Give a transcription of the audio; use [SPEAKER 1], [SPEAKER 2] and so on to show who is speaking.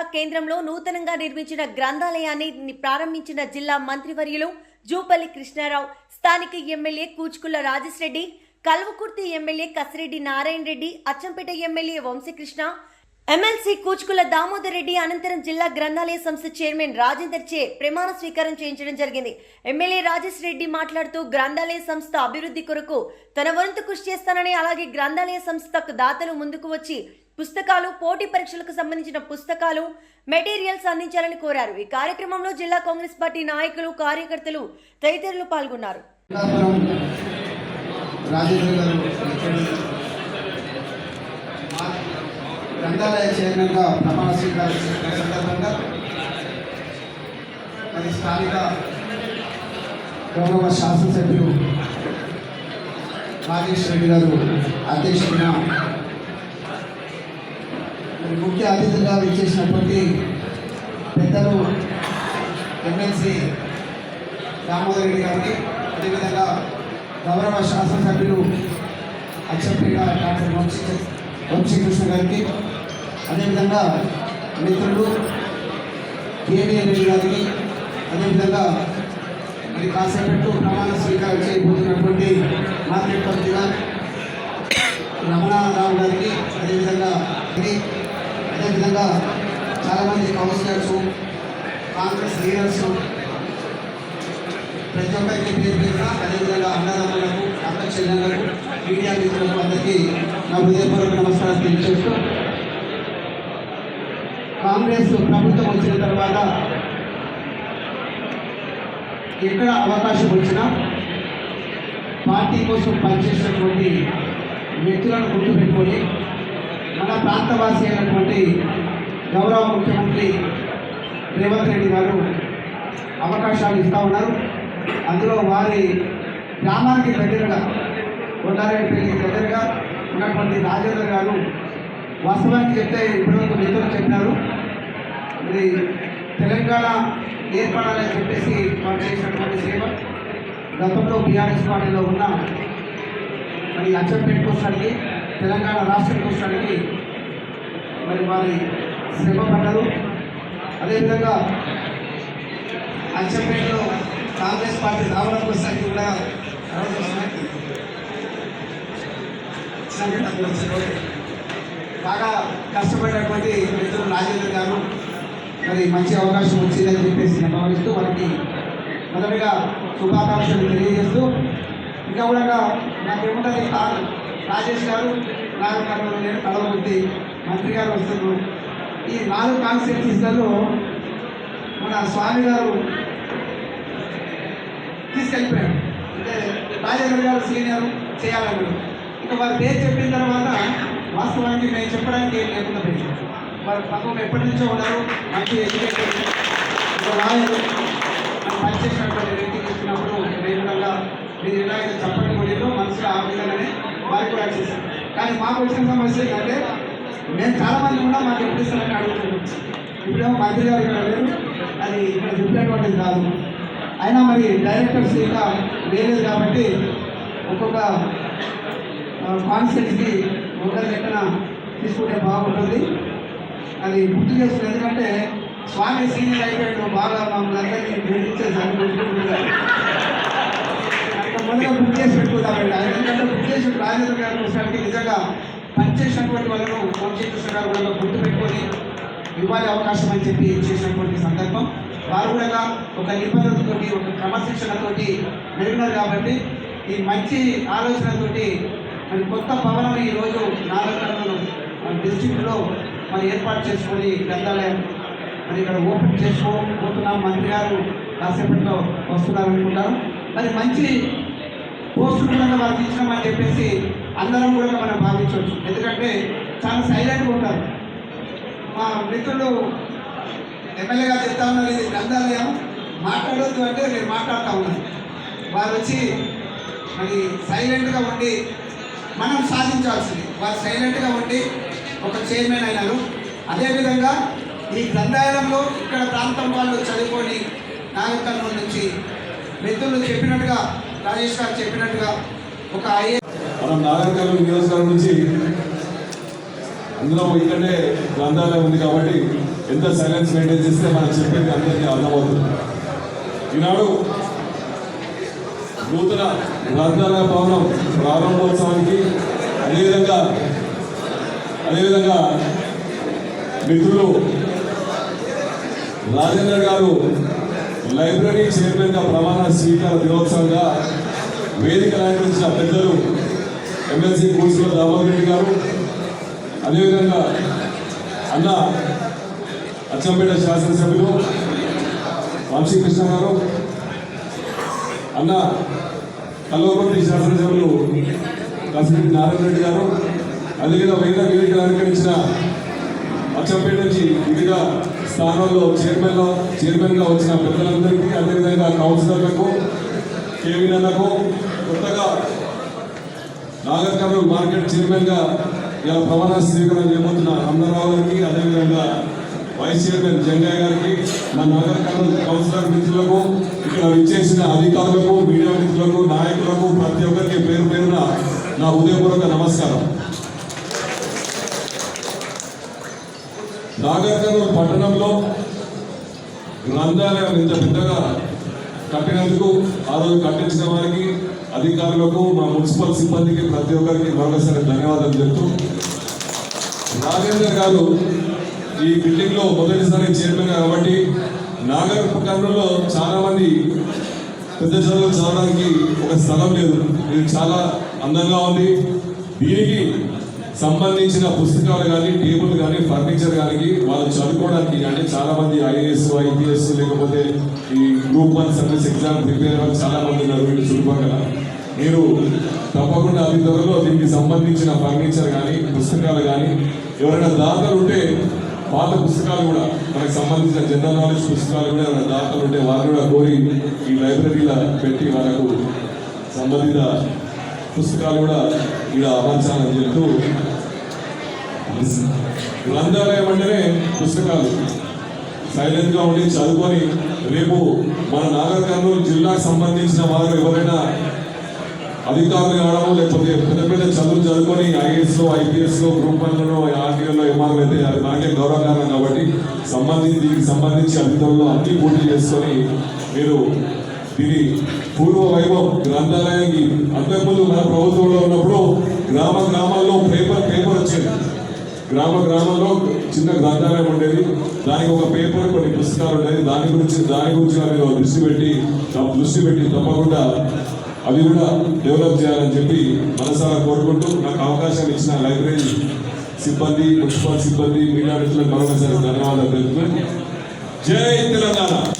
[SPEAKER 1] జిల్లా కేంద్రంలో నూతనంగా నిర్మించిన గ్రంథాలయాన్ని ప్రారంభించిన జిల్లా మంత్రివర్యులు జూపల్లి కృష్ణారావు స్థానిక MLA Kuchukulla Rajesh Reddy Kalwakurthy MLA Kasireddy Narayana Reddy Achampet MLA Vamshi Krishna MLC Kuchukulla Damodar Reddy అనంతరం జిల్లా గ్రంథాలయ సంస్థ చైర్మన్ రాజేందర్ చే ప్రమాణ స్వీకారం చేయించడం జరిగింది. ఎమ్మెల్యే రాజేష్ రెడ్డి మాట్లాడుతూ గ్రంథాలయ సంస్థ అభివృద్ధి కొరకు తన వంతు కృషి చేస్తానని అలాగే గ్రంథాలయ సంస్థకు దాతలు ముందుకు వచ్చి పుస్తకాలు పోటీ పరీక్షలకు సంబంధించిన పుస్తకాలు మెటీరియల్స్ అందించాలని కోరారు. ఈ కార్యక్రమంలో జిల్లా కాంగ్రెస్ పార్టీ నాయకులు కార్యకర్తలు తదితరులు పాల్గొన్నారు.
[SPEAKER 2] గ్రంథాలయ చైర్మన్గా ప్రమాణ స్వీకారం చేసిన సందర్భంగా మరి స్థానిక గౌరవ శాసనసభ్యులు రాజేష్ రెడ్డి గారు అధ్యక్షుడిగా ముఖ్య అతిథిగా విచ్చేసినటువంటి పెద్దలు ఎమ్మెల్సీ దామోదర్ రెడ్డి గారికి అదేవిధంగా గౌరవ శాసనసభ్యులు అచ్చంపేట డాక్టర్ వంశీ వంశీకృష్ణ గారికి అదేవిధంగా మిత్రులు కేవీఎన్ రెడ్డి గారికి అదేవిధంగా మరి కాసేపట్టు ప్రమాణ స్వీకారం చేయబోతున్నటువంటి మార్కెట్ పత్రిక రమణారావు గారికి అదేవిధంగా అదేవిధంగా చాలామంది కౌన్సిలర్స్ కాంగ్రెస్ లీడర్స్ ప్రతి ఒక్కరికి పేరు పేరున అదేవిధంగా అన్నదమ్ములకు అక్క చెల్లెలకు మీడియా మిత్రులకు అందరికీ నా హృదయపూర్వక నమస్కారం తెలియజేస్తూ కాంగ్రెస్ ప్రభుత్వం వచ్చిన తర్వాత ఎక్కడ అవకాశం వచ్చినా పార్టీ కోసం పనిచేసినటువంటి వ్యక్తులను గుర్తుపెట్టుకొని మన ప్రాంతవాసి అయినటువంటి గౌరవ ముఖ్యమంత్రి రేవంత్ రెడ్డి గారు అవకాశాలు ఇస్తూ ఉన్నారు. అందులో వారి గ్రామానికి దగ్గరగా కొండారెడ్డిపల్లికి దగ్గరగా ఉన్నటువంటి రాజేంద్ర గారు వాస్తవానికి చెప్తే ఇప్పటివరకు నిధులు చెప్పినారు. మరి తెలంగాణ ఏర్పడాలని చెప్పేసి వారు చేసినటువంటి సేవ గతంలో బీఆర్ఎస్ పార్టీలో ఉన్న మరి అచ్చంపేట కోసానికి తెలంగాణ రాష్ట్రం కోసానికి మరి వారి శ్రమ పడ్డరు అదేవిధంగా అచ్చంపేటలో కాంగ్రెస్ పార్టీ రావడం కోసానికి కూడా బాగా కష్టపడినటువంటి మిత్రులు రాజేంద్ర గారు మరి మంచి అవకాశం వచ్చిందని చెప్పేసి భావిస్తూ వారికి మొదటగా శుభాకాంక్షలు తెలియజేస్తూ ఇంకా కూడా నాకేముంటుంది ఆ రాజేష్ గారు నాకు నేను కలవబుద్ధి మంత్రి గారు వస్తున్నారు. ఈ నాలుగు కాన్స్టిట్యూన్సీలలో మన స్వామి గారు తీసుకెళ్ళిపోయారు. అంటే రాజేంద్ర గారు సీనియర్ చేయాలన్నారు. ఇంకా వారి పేరు చెప్పిన తర్వాత వాస్తవానికి మేము చెప్పడానికి ఏం లేకుండా పోయింది. వారు పాపం ఎప్పటి నుంచో ఉన్నారు. మంచి ఎడ్యుకేటెడ్ ఒక పనిచేసినటువంటి వ్యక్తి చెప్పినప్పుడు నేను కూడా మీరు ఎలాగైతే చెప్పండి కొడిలో మనసులో ఆ విధంగానే వారికి కూడా చేశాను కానీ మాకు వచ్చిన సమస్య ఏంటంటే మేము చాలా మంది కూడా మాకు ఎప్పుడు ఇస్తారని అడుగుతున్నాం ఇప్పుడేమో మంత్రి గారు ఇక్కడ లేదు అది ఇక్కడ చెప్పినటువంటిది కాదు. అయినా మరి డైరెక్టర్స్ ఇంకా వేయలేదు కాబట్టి ఒక్కొక్క కాన్సెప్ట్స్కి ఒకరి లెక్కన తీసుకుంటే బాగుంటుంది. అది గుర్తు చేస్తుంది. ఎందుకంటే స్వామి సీనియర్ అయిపోయాడు బాగా మమ్మల్ని అందరినీ బెదిరించేసి అని గుర్తుకుంటున్నారు బుక్ చేసి పెట్టుకుందామండి ఆయన ఎందుకంటే బుక్ చేసి రాజేంద్ర గారు కోసానికి నిజంగా పనిచేసినటువంటి వాళ్ళను వంశీకృష్ణ గారు కూడా గుర్తు పెట్టుకొని ఇవ్వాలి అవకాశం అని చెప్పి చేసినటువంటి సందర్భం. వారు కూడా ఒక నిబంధనతోటి ఒక క్రమశిక్షణతోటి మెరుగున్నారు కాబట్టి ఈ మంచి ఆలోచనతోటి మరి కొత్త భవనం ఈరోజు మన డిస్టిక్లో మరి ఏర్పాటు చేసుకొని గ్రంథాలయం మరి ఇక్కడ ఓపెన్ చేసుకోబోతున్నాం మంత్రి గారు కాసేపట్లో వస్తున్నారు అనుకుంటారు మరి మంచి పోస్టు కూడా వారికి ఇచ్చినామని చెప్పేసి అందరం కూడా మనం భావించవచ్చు. ఎందుకంటే చాలా సైలెంట్గా ఉంటారు. మా మిత్రులు ఎమ్మెల్యేగా చెప్తా ఉన్నారు ఇది గ్రంథాలయం. మాట్లాడొద్దు అంటే నేను మాట్లాడుతూ ఉన్నాను వారు వచ్చి మరి సైలెంట్గా ఉండి మనం సాధించాల్సింది. వారు సైలెంట్గా ఉండి ఒక చైర్మన్ అయినారు. అదేవిధంగా ఈ గ్రంథాలయంలో ఇక్కడ ప్రాంతం వాళ్ళు చదువుకొని నాగకర్నూలు నుంచి మిత్రులు చెప్పినట్టుగా రాజేష్ గారు చెప్పినట్టుగా ఒక
[SPEAKER 3] మనం నాగరికర్నూలు నియోజకవర్గం నుంచి అందులో ఇక్కడే గ్రంథాలయం ఉంది కాబట్టి ఎంత సైలెన్స్ మెయింటైన్ చేస్తే మనం చెప్పేది అందరికీ అర్థమవుతుంది. ఈనాడు నూతన గ్రంథాలయ భవనం ప్రారంభోత్సవానికి అదేవిధంగా అదేవిధంగా మిత్రులు రాజేందర్ గారు లైబ్రరీ చైర్మన్గా ప్రమాణ స్వీకార దినోత్సవంగా వేదిక అలంకరించిన పెద్దలు ఎమ్మెల్సీ కూర్చుల దామోదర్ రెడ్డి గారు అదేవిధంగా అన్న అచ్చంపేట శాసనసభ్యులు వంశీకృష్ణ గారు అన్న కల్వకుర్తి శాసనసభ్యులు కసిరెడ్డి నారాయణ రెడ్డి గారు అదేవిధంగా వేద వేదిక అలంకరించిన అచ్చంపేట నుంచి ఇదిగా స్థానంలో చైర్మన్ చైర్మన్గా వచ్చిన పెద్దలందరికీ అదేవిధంగా కౌన్సిలర్లకు కేవీనలకు కొత్తగా నాగర్ కర్నూలు మార్కెట్ చైర్మన్గా ఇలా ప్రమాణ స్వీకారం చేయబోతున్న అమరావతికి గారికి అదేవిధంగా వైస్ చైర్మన్ జంగయ్య గారికి మా నగర కర్నూలు కౌన్సిలర్ మిత్రులకు ఇక్కడ విచ్చేసిన అధికారులకు మీడియా మిత్రులకు నాయకులకు ప్రతి ఒక్కరికి పేరు పేరున నా ఉదయపూర్వక నమస్కారం. నాగర్ కర్నూలు పట్టణంలో గ్రంథాలయం ఇంత పెద్దగా కట్టినందుకు ఆ రోజు కట్టించిన వారికి అధికారులకు మా మున్సిపల్ సిబ్బందికి ప్రతి ఒక్కరికి మరొకసారి ధన్యవాదాలు చెప్తూ నాగేందర్ గారు ఈ బిల్డింగ్లో మొదటిసారి చైర్మన్ కాబట్టి నాగర్ కర్నూలులో చాలా మంది పెద్ద చదువులు చదవడానికి ఒక స్థలం లేదు. ఇది చాలా అందంగా ఉంది. దీనికి సంబంధించిన పుస్తకాలు కానీ టేబుల్ కానీ ఫర్నిచర్ కానీ వాళ్ళు చదువుకోవడానికి అంటే చాలా మంది ఐఏఎస్ ఐపీఎస్ లేకపోతే ఈ group one service exam prepare అవ్వాలి చాలా మంది ఉన్నారు వీళ్ళు చుట్టుపక్కల. మీరు తప్పకుండా అతి త్వరలో దీనికి సంబంధించిన ఫర్నిచర్ కానీ పుస్తకాలు కానీ ఎవరైనా దాతలు ఉంటే పాత పుస్తకాలు కూడా మనకు సంబంధించిన జనరల్ నాలెడ్జ్ పుస్తకాలు కూడా ఎవరైనా దాతలు ఉంటే వారు కూడా కోరి ఈ లైబ్రరీలో పెట్టి వాళ్ళకు సంబంధిత పుస్తకాలు కూడా ఇక్కడ అమర్చాలని చెప్తూ గ్రంథాలయం అంటేనే పుస్తకాలు. సైలెంట్గా ఉండి చదువుకొని రేపు మన నాగర్ కర్నూలు జిల్లాకు సంబంధించిన వారు ఎవరైనా అధికారులు కావడం లేకపోతే పెద్ద పెద్ద చదువులు చదువుకొని ఐఏఎస్ ఐపీఎస్ గ్రూప్ వన్లో ఆర్టీఓలో ఎంఆర్ఓ అయితే అది మనకే గౌరవకారణం కాబట్టి సంబంధించి దీనికి సంబంధించి అధికారులు అన్ని పూర్తి చేసుకొని మీరు ఇది పూర్వ వైభవం. గ్రంథాలయానికి అంతకుముందు మన ప్రభుత్వంలో ఉన్నప్పుడు గ్రామ గ్రామాల్లో పేపర్ పేపర్ వచ్చేది. గ్రామ గ్రామంలో చిన్న గ్రంథాలయం ఉండేది. దానికి ఒక పేపర్ కొన్ని పుస్తకాలు ఉండేది. దాని గురించి దాని గురించి మీరు దృష్టి పెట్టి తప్ప- దృష్టి పెట్టి తప్పకుండా అవి కూడా డెవలప్ చేయాలని చెప్పి మనసారా కోరుకుంటూ నాకు అవకాశం ఇచ్చిన లైబ్రరీ సిబ్బంది మున్సిపల్ సిబ్బంది మీడియా మిత్రులకు మరొకసారి ధన్యవాదాలు తెలుపుతూ జై తెలంగాణ!